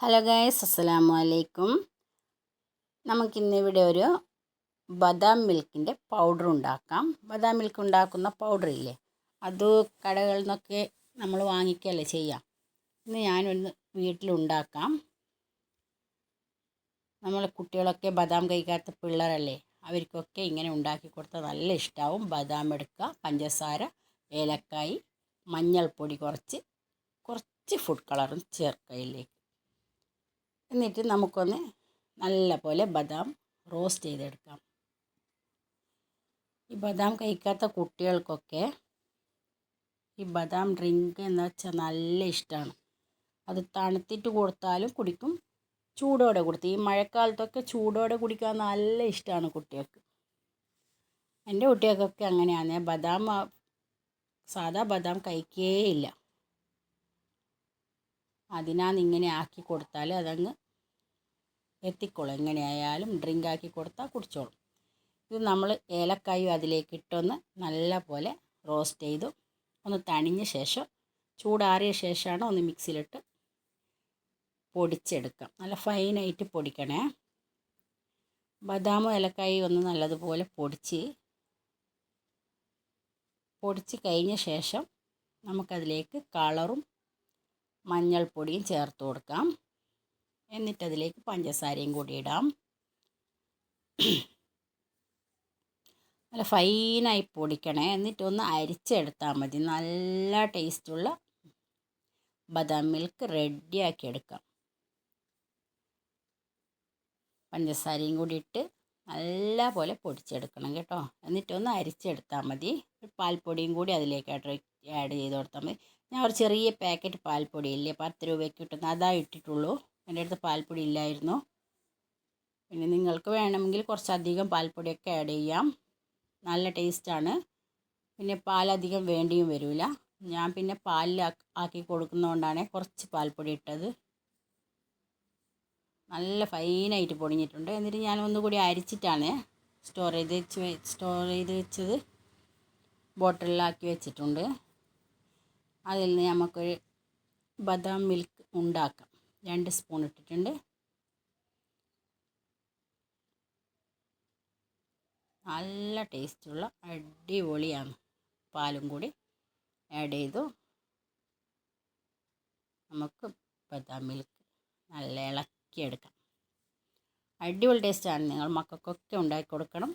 Hello guys അസ്സലാമു അലൈക്കും നമുക്കിന്നിവിടെ ഒരു ബദാം മിൽക്കിന്റെ പൗഡർ ഉണ്ടാക്കാം. ബദാം മിൽക്ക് ഉണ്ടാക്കുന്ന പൗഡർ ഇല്ലേ? അത് കടകളിൽ നിന്നൊക്കെ നമ്മൾ വാങ്ങിക്കുകയല്ലേ ചെയ്യാം? ഇന്ന് ഞാനൊന്ന് വീട്ടിലുണ്ടാക്കാം നമ്മൾ കുട്ടികളൊക്കെ ബദാം കഴിക്കാത്ത പിള്ളേരല്ലേ അവർക്കൊക്കെ ഇങ്ങനെ ഉണ്ടാക്കി കൊടുത്താൽ നല്ല ഇഷ്ടമാവും ബദാം എടുക്കുക പഞ്ചസാര ഏലക്കായി മഞ്ഞൾപ്പൊടി കുറച്ച് കുറച്ച് ഫുഡ് കളറും ചേർക്കുക എന്നിട്ട് നമുക്കൊന്ന് നല്ല പോലെ ബദാം റോസ്റ്റ് ചെയ്തെടുക്കാം. ഈ ബദാം കഴിക്കാത്ത കുട്ടികൾക്കൊക്കെ ഈ ബദാം ഡ്രിങ്ക് എന്ന് വെച്ചാൽ നല്ല ഇഷ്ടമാണ് അത് തണുത്തിട്ട് കൊടുത്താലും കുടിക്കും ചൂടോടെ കൊടുത്ത്. ഈ മഴക്കാലത്തൊക്കെ ചൂടോടെ കുടിക്കാൻ നല്ല ഇഷ്ടമാണ് കുട്ടികൾക്ക്. എന്റെ കുട്ടികൾക്കൊക്കെ അങ്ങനെയാണ്. ബദാം സാധാ ബദാം കഴിക്കേയില്ല. അതിനാന്ന് ഇങ്ങനെ ആക്കി കൊടുത്താൽ അതങ്ങ് എത്തിക്കോളും എങ്ങനെയായാലും ഡ്രിങ്ക് ആക്കി കൊടുത്താൽ കുടിച്ചോളും. ഇത് നമ്മൾ ഏലക്കായും അതിലേക്ക് ഇട്ടൊന്ന് നല്ല പോലെ റോസ്റ്റ് ചെയ്തു. ഒന്ന് തണിഞ്ഞ ശേഷം ചൂടാറിയ ശേഷമാണ് ഒന്ന് മിക്സിയിലിട്ട് പൊടിച്ചെടുക്കാം നല്ല ഫൈനായിട്ട് പൊടിക്കണേ. ബദാമും ഏലക്കായും ഒന്ന് നല്ലതുപോലെ പൊടിച്ച് പൊടിച്ച് കഴിഞ്ഞ ശേഷം നമുക്കതിലേക്ക് കളറും മഞ്ഞൾപ്പൊടിയും ചേർത്ത് കൊടുക്കാം. എന്നിട്ട് അതിലേക്ക് പഞ്ചസാരയും കൂടി ഇടാം. നല്ല ഫൈനായി പൊടിക്കണേ. എന്നിട്ട് ഒന്ന് അരിച്ചെടുത്താൽ മതി. നല്ല ടേസ്റ്റുള്ള ബദാം മിൽക്ക് റെഡിയാക്കി എടുക്കാം. പഞ്ചസാരയും കൂടി ഇട്ട് നല്ല പോലെ പൊടിച്ചെടുക്കണം കേട്ടോ. എന്നിട്ടൊന്ന് അരിച്ചെടുത്താൽ മതി. പാൽപ്പൊടിയും കൂടി അതിലേക്ക് ആഡ് ചെയ്ത് കൊടുത്താൽ മതി. ഞാൻ ഒരു ചെറിയ പാക്കറ്റ് പാൽപ്പൊടി ഇല്ലേ? പത്ത് രൂപയ്ക്ക് കിട്ടുന്ന അതാ ഇട്ടിട്ടുള്ളൂ. എന്റെ അടുത്ത് പാൽപ്പൊടി ഇല്ലായിരുന്നു. പിന്നെ നിങ്ങൾക്ക് വേണമെങ്കിൽ കുറച്ചധികം പാൽപ്പൊടിയൊക്കെ ആഡ് ചെയ്യാം. നല്ല ടേസ്റ്റാണ് പിന്നെ പാലധികം വേണ്ടിയും വരില്ല ഞാൻ പിന്നെ പാലിൽ ആക്കി കൊടുക്കുന്നതുകൊണ്ടാണ് കുറച്ച് പാൽപ്പൊടി ഇട്ടത്. നല്ല ഫൈനായിട്ട് പൊടിഞ്ഞിട്ടുണ്ട്. എന്നിട്ട് ഞാൻ ഒന്നുകൂടി അരിച്ചിട്ടാണ് സ്റ്റോർ ചെയ്ത് വെച്ച് സ്റ്റോർ ചെയ്ത് വെച്ചത്. ബോട്ടിലാക്കി വെച്ചിട്ടുണ്ട്. അതിൽ നിന്ന് നമുക്കൊരു ബദാം മിൽക്ക് ഉണ്ടാക്കാം. രണ്ട് സ്പൂൺ ഇട്ടിട്ടുണ്ട്. നല്ല ടേസ്റ്റുള്ള അടിപൊളിയാണ്. പാലും കൂടി ആഡ് ചെയ്തു. നമുക്ക് ബദാം മിൽക്ക് നല്ല ഇളക്കിയെടുക്കാം അടിപൊളി ടേസ്റ്റാണ് നിങ്ങൾ മക്കൾക്കൊക്കെ ഉണ്ടാക്കി കൊടുക്കണം.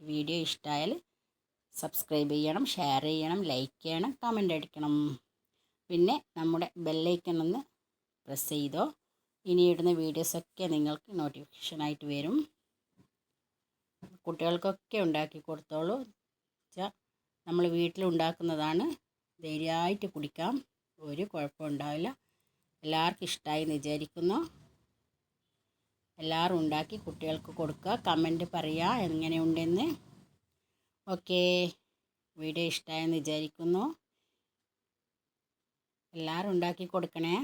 വീഡിയോ ഇഷ്ടമായാൽ സബ്സ്ക്രൈബ് ചെയ്യണം ഷെയർ ചെയ്യണം ലൈക്ക് ചെയ്യണം കമന്റ് അടിക്കണം. പിന്നെ നമ്മുടെ ബെല്ലൈക്കൺ ഒന്ന് പ്രസ് ചെയ്തോ. ഇനി ഇടുന്ന വീഡിയോസൊക്കെ നിങ്ങൾക്ക് നോട്ടിഫിക്കേഷനായിട്ട് വരും. കുട്ടികൾക്കൊക്കെ ഉണ്ടാക്കി കൊടുത്തോളൂ. നമ്മൾ വീട്ടിലുണ്ടാക്കുന്നതാണ് ധൈര്യമായിട്ട് കുടിക്കാം. ഒരു കുഴപ്പമുണ്ടാവില്ല എല്ലാവർക്കും ഇഷ്ടമായി എന്ന് വിചാരിക്കുന്നു. എല്ലാവരും ഉണ്ടാക്കി കുട്ടികൾക്ക് കൊടുക്കുക. കമന്റ് പറയുക എങ്ങനെയുണ്ടെന്ന് ഓക്കെ വീഡിയോ ഇഷ്ടമായെന്ന് വിചാരിക്കുന്നു. എല്ലാവരും ഉണ്ടാക്കി കൊടുക്കണേ.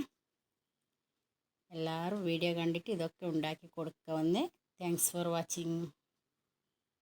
എല്ലാവരും വീഡിയോ കണ്ടിട്ട് ഇതൊക്കെ ഉണ്ടാക്കി കൊടുക്കാമെന്ന് താങ്ക്സ് ഫോർ വാച്ചിങ്